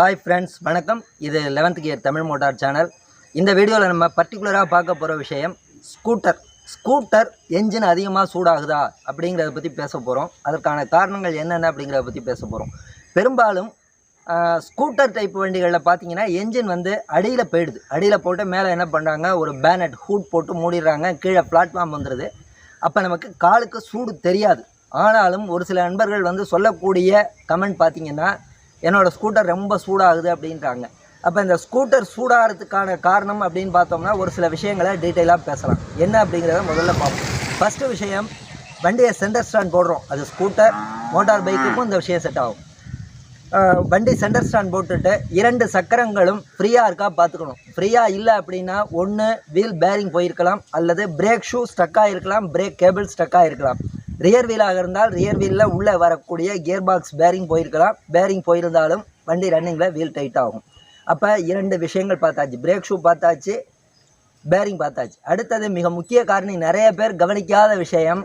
Hi friends வணக்கம். இது eleventh gear Tamil motor channel இந்த வீடியோவில் நம்ம பர்டிகுலராக பார்க்க போகிற விஷயம் ஸ்கூட்டர் ஸ்கூட்டர் என்ஜின் அதிகமாக சூடாகுதா அப்படிங்கிறத பற்றி பேச போகிறோம் அதற்கான காரணங்கள் என்னென்ன அப்படிங்கிறத பற்றி பேச போகிறோம் பெரும்பாலும் ஸ்கூட்டர் டைப் வண்டிகளில் பார்த்தீங்கன்னா என்ஜின் வந்து அடியில் போயிடுது. அடியில் போட்டு மேலே என்ன பண்ணுறாங்க ஒரு பேனட் ஹூட் போட்டு மூடிடுறாங்க கீழே பிளாட்ஃபார்ம் வந்துடுது அப்போ நமக்கு காலுக்கு சூடு தெரியாது. ஆனாலும் ஒரு சில நண்பர்கள் வந்து சொல்லக்கூடிய கமெண்ட் பார்த்தீங்கன்னா என்னோடய ஸ்கூட்டர் ரொம்ப சூடாகுது அப்படின்றாங்க. அப்போ இந்த ஸ்கூட்டர் சூடாகிறதுக்கான காரணம் அப்படின்னு பார்த்தோம்னா ஒரு சில விஷயங்களை டீட்டெயிலாக பேசலாம். என்ன அப்படிங்கிறத முதல்ல பார்ப்போம். ஃபஸ்ட்டு விஷயம் வண்டியை சென்டர் ஸ்டாண்ட் போடுறோம். அது ஸ்கூட்டர் மோட்டார் பைக்குக்கும் இந்த விஷயம் செட் ஆகும். வண்டி சென்டர் ஸ்டாண்ட் போட்டுட்டு இரண்டு சக்கரங்களும் ஃப்ரீயாக இருக்கா பார்த்துக்கணும். ஃப்ரீயாக இல்லை அப்படின்னா ஒன்று வீல் பேரிங் போயிருக்கலாம். அல்லது பிரேக் ஷூ ஸ்டக்காக இருக்கலாம் பிரேக் கேபிள் ஸ்டக்காக இருக்கலாம் ரியர் வீலாக இருந்தால் ரியர் வீலில் உள்ளே வரக்கூடிய கியர் பாக்ஸ் பேரிங் போயிருக்கலாம். பேரிங் போயிருந்தாலும் வண்டி ரன்னிங்கில் வீல் டைட் ஆகும். அப்போ இரண்டு விஷயங்கள் பார்த்தாச்சு. பிரேக் ஷூ பார்த்தாச்சு பேரிங் பார்த்தாச்சு. அடுத்தது மிக முக்கிய காரணி நிறைய பேர் கவனிக்காத விஷயம்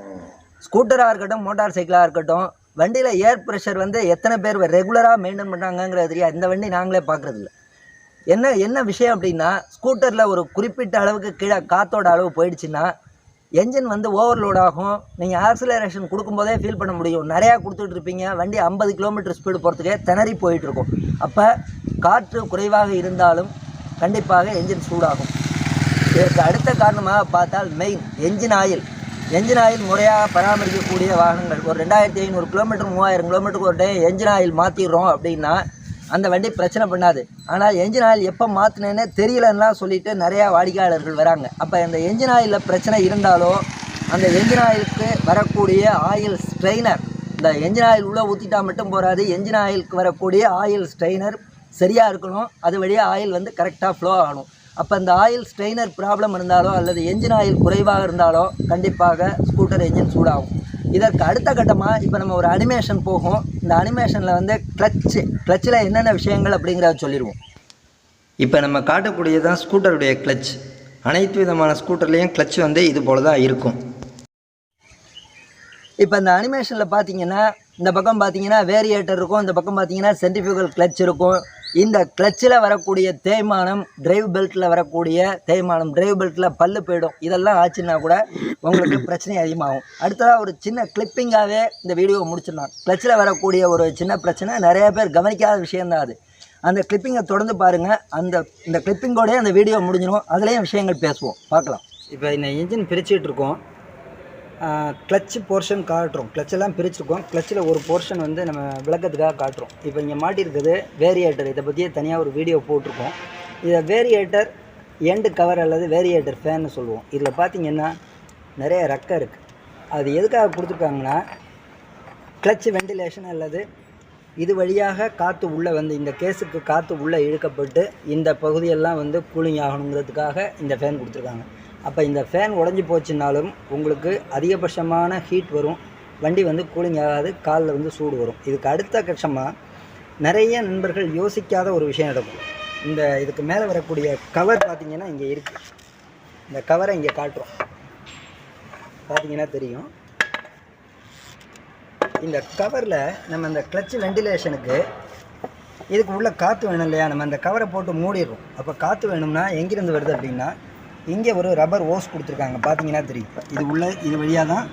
ஸ்கூட்டராக இருக்கட்டும் மோட்டார் சைக்கிளாக இருக்கட்டும் வண்டியில் ஏர் ப்ரெஷர் வந்து எத்தனை பேர் ரெகுலராக மெயின்டைன் பண்ணுறாங்கங்கிறது தெரியாது. இந்த வண்டி நாங்களே பார்க்குறதில்ல. என்ன என்ன விஷயம் அப்படின்னா ஸ்கூட்டரில் ஒரு குறிப்பிட்ட அளவுக்கு கீழே காற்றோட அளவு போயிடுச்சுன்னா என்ஜின் வந்து ஓவர்லோட் ஆகும். நீங்கள் ஆக்சிலரேஷன் கொடுக்கும்போதே ஃபீல் பண்ண முடியும். நிறையா கொடுத்துட்டு இருப்பீங்க வண்டி ஐம்பது கிலோமீட்டர் ஸ்பீடு போகிறதுக்கே திணறி போயிட்டுருக்கும் அப்போ காற்று குறைவாக இருந்தாலும் கண்டிப்பாக என்ஜின் சூடாகும். இதற்கு அடுத்த காரணமாக பார்த்தால் main engine oil engine oil முறையாக பராமரிக்கக்கூடிய வாகனங்கள். ஒரு ரெண்டாயிரத்தி ஐநூறு கிலோமீட்டர் மூவாயிரம் கிலோமீட்டருக்கு ஒரு டே என்ஜின் ஆயில் மாற்றிடுறோம் அப்படின்னா அந்த வண்டி பிரச்சனை பண்ணாது. ஆனால் என்ஜின் ஆயில் எப்போ மாற்றினேன்னே தெரியலன்னா சொல்லிட்டு நிறையா வாடிக்கையாளர்கள் வராங்க. அப்போ இந்த என்ஜின் ஆயிலில் பிரச்சனை இருந்தாலோ அந்த என்ஜின் ஆயிலுக்கு வரக்கூடிய ஆயில் ஸ்ட்ரெயினர் இந்த என்ஜின் ஆயில் உள்ளே ஊற்றிட்டா மட்டும் போகாது என்ஜின் ஆயிலுக்கு வரக்கூடிய ஆயில் ஸ்ட்ரெயினர் சரியாக இருக்கணும். அது வழியாக ஆயில் வந்து கரெக்டாக ஃப்ளோ ஆகணும். அப்போ அந்த ஆயில் ஸ்ட்ரெயினர் ப்ராப்ளம் இருந்தாலோ அல்லது என்ஜின் ஆயில் குறைவாக இருந்தாலோ கண்டிப்பாக ஸ்கூட்டர் என்ஜின் சூடாகும். இதற்கு அடுத்த கட்டமாக இப்போ நம்ம ஒரு அனிமேஷன் போகும். இந்த அனிமேஷனில் வந்து கிளச்சு கிளச்சில் என்னென்ன விஷயங்கள் அப்படிங்கிறத சொல்லிடுவோம் இப்போ நம்ம காட்டக்கூடியது தான் ஸ்கூட்டருடைய கிளச் அனைத்து விதமான ஸ்கூட்டர்லேயும் கிளச் வந்து இது போல தான் இருக்கும். இப்போ இந்த அனிமேஷனில் பார்த்தீங்கன்னா இந்த பக்கம் பார்த்தீங்கன்னா வேரியேட்டர் இருக்கும் இந்த பக்கம் பார்த்தீங்கன்னா சென்ட்ரிஃபியூகல் கிளச் இருக்கும். இந்த கிளச்சில் வரக்கூடிய தேய்மானம் டிரைவ் பெல்ட்டில் வரக்கூடிய தேய்மானம் டிரைவ் பெல்ட்டில் பல்லு போயிடும். இதெல்லாம் ஆச்சுன்னா கூட உங்களுக்கு பிரச்சனை அதிகமாகும். அடுத்ததாக ஒரு சின்ன கிளிப்பிங்காகவே இந்த வீடியோவை முடிச்சிடலாம். கிளச்சில் வரக்கூடிய ஒரு சின்ன பிரச்சனை நிறைய பேர் கவனிக்காத விஷயம்தான் அது. அந்த கிளிப்பிங்கை தொடர்ந்து பாருங்கள் அந்த இந்த கிளிப்பிங்கோடய அந்த வீடியோ முடிஞ்சிடும். அதுலேயும் விஷயங்கள் பேசுவோம். பார்க்கலாம். இப்போ இந்த இன்ஜின் பிரிச்சுட்டு இருக்கோம். கிளச்சு போர்ஷன் காட்டுறோம். கிளச்செல்லாம் பிரிச்சிருக்கோம். கிளச்சில் ஒரு போர்ஷன் வந்து நம்ம விளக்கத்துக்காக காட்டுறோம். இப்போ இங்கே மாட்டியிருக்குது வேரியேட்டர் இதை பற்றியே தனியாக ஒரு வீடியோ போட்டிருக்கோம். இதை வேரியேட்டர் எண்டு கவர் அல்லது வேரியேட்டர் ஃபேன்னு சொல்லுவோம். இதில் பார்த்தீங்கன்னா நிறைய ரக்கம் இருக்குது அது எதுக்காக கொடுத்துருக்காங்கன்னா கிளச்சு வெண்டிலேஷன் அல்லது இது வழியாக காற்று உள்ளே வந்து இந்த கேஸுக்கு காற்று உள்ளே இழுக்கப்பட்டு இந்த பகுதியெல்லாம் வந்து கூலிங் ஆகணுங்கிறதுக்காக இந்த ஃபேன் கொடுத்துருக்காங்க. அப்போ இந்த ஃபேன் உடஞ்சி போச்சுனாலும் உங்களுக்கு அதிகபட்சமான ஹீட் வரும். வண்டி வந்து கூலிங் ஆகாது காலில் வந்து சூடு வரும். இதுக்கு அடுத்த கட்சமாக நிறைய நண்பர்கள் யோசிக்காத ஒரு விஷயம் நடக்கும். இந்த இதுக்கு மேலே வரக்கூடிய கவர் பார்த்திங்கன்னா இங்கே இருக்குது இந்த கவரை இங்கே காட்டுறோம். பார்த்தீங்கன்னா தெரியும். இந்த கவரில் நம்ம இந்த கிளச் வெண்டிலேஷனுக்கு இதுக்கு உள்ள காற்று வேணும் இல்லையா? நம்ம அந்த கவரை போட்டு மூடிடுறோம். அப்போ காற்று வேணும்னா எங்கேருந்து வருது அப்படின்னா இங்கே ஒரு ரப்பர் ஓஸ் கொடுத்துருக்காங்க. பார்த்தீங்கன்னா தெரியும். இது உள்ள இது வழியாக தான்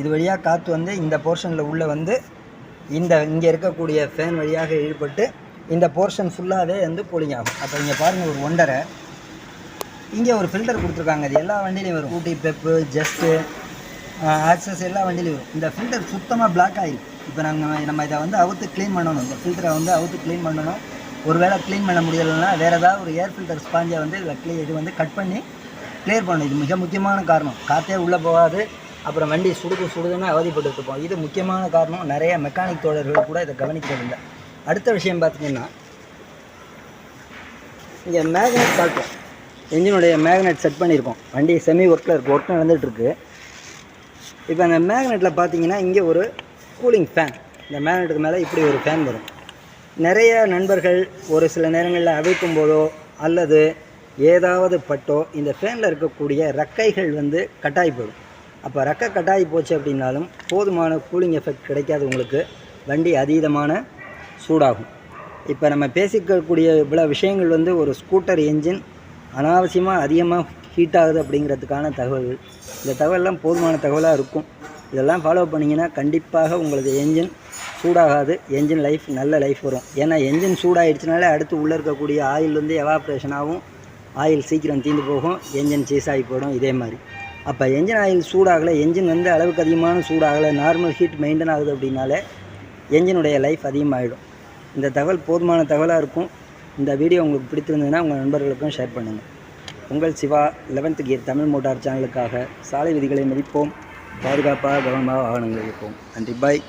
இது வழியாக காற்று வந்து இந்த போர்ஷனில் உள்ளே வந்து இந்த இங்கே இருக்கக்கூடிய ஃபேன் வழியாக ஈடுபட்டு இந்த போர்ஷன் ஃபுல்லாகவே வந்து கூலிங் ஆகும். அப்போ இங்கே பாருங்கள் ஒரு ஒண்டரை இங்கே ஒரு ஃபில்டர் கொடுத்துருக்காங்க. இது எல்லா வண்டியிலையும் வரும். ஊட்டி பெப்பு ஜஸ்ட்டு ஆக்சஸ் எல்லா வண்டியிலையும் வரும். இந்த ஃபில்டர் சுத்தமாக பிளாக் ஆகிடும் இப்போ நாங்கள் நம்ம இதை வந்து அவுத்து க்ளீன் பண்ணணும். இந்த ஃபில்டரை வந்து அவுத்து க்ளீன் பண்ணணும். ஒருவேளை க்ளீன் பண்ண முடியலைன்னா வேறு ஏதாவது ஒரு ஏர் ஃபில்டர் ஸ்பாஞ்சை வந்து இதில் க்ளீ இது வந்து கட் பண்ணி கிளியர் பண்ணணும். இது மிக முக்கியமான காரணம். காற்றே உள்ளே போகாது. அப்புறம் வண்டி சுடுக்கு சுடுதுன்னு அவதிப்பட்டு இருப்போம். இது முக்கியமான காரணம். நிறைய மெக்கானிக் தோழர்கள் கூட இதை கவனிக்கிறதில்லை. அடுத்த விஷயம் பார்த்தீங்கன்னா இங்கே மேக்னெட் பார்க்கும் என்ஜினுடைய மேக்னெட் செட் பண்ணியிருக்கோம். வண்டி செமி ஒர்க்கில் இருக்குது ஒர்க் நடந்துகிட்ருக்கு. இப்போ அந்த மேக்னெட்டில் பார்த்தீங்கன்னா இங்கே ஒரு கூலிங் ஃபேன் இந்த மேக்னெட்டுக்கு மேலே இப்படி ஒரு ஃபேன் வரும். நிறைய நண்பர்கள் ஒரு சில நேரங்களில் அவிழ்க்கும் போதோ அல்லது ஏதாவது பட்டோ இந்த ஃபேனில் இருக்கக்கூடிய ரெக்கைகள் வந்து கட்டாயி போயிடும். அப்போ ரெக்கை கட்டாயி போச்சு அப்படின்னாலும் போதுமான கூலிங் எஃபெக்ட் கிடைக்காது உங்களுக்கு. வண்டி அதீதமான சூடாகும். இப்போ நம்ம பேசிக்கக்கூடிய இவ்வளோ விஷயங்கள் வந்து ஒரு ஸ்கூட்டர் என்ஜின் அனாவசியமாக அதிகமாக ஹீட் ஆகுது அப்படிங்கிறதுக்கான தகவல்கள் இந்த தகவல்லாம் போதுமான தகவலாக இருக்கும். இதெல்லாம் ஃபாலோ பண்ணிங்கன்னா கண்டிப்பாக உங்களது என்ஜின் சூடாகாது. என்ஜின் லைஃப் நல்ல லைஃப் வரும். ஏன்னா என்ஜின் சூடாயிடுச்சுனாலே அடுத்து உள்ளே இருக்கக்கூடிய ஆயில் வந்து எவாப்ரேஷன் ஆகும். ஆயில் சீக்கிரம் தீர்ந்து போகும். என்ஜின் சீஸ் ஆகி போயிடும். இதே மாதிரி. அப்போ என்ஜின் ஆயில் சூடாகலை என்ஜின் வந்து அளவுக்கு அதிகமான சூடாகலை நார்மல் ஹீட் மெயின்டைன் ஆகுது அப்படின்னாலே என்ஜினுடைய லைஃப் அதிகமாகிடும் இந்த தகவல் போதுமான தகவலாக இருக்கும். இந்த வீடியோ உங்களுக்கு பிடித்திருந்ததுன்னா உங்கள் நண்பர்களுக்கும் ஷேர் பண்ணுங்கள் உங்கள் Siva 11th gear Tamil motor சேனலுக்காக சாலை விதிகளை மதிப்போம். பாதுகாப்பாக கவனமாக வாகனங்கள் இருப்போம். நன்றி. பாய்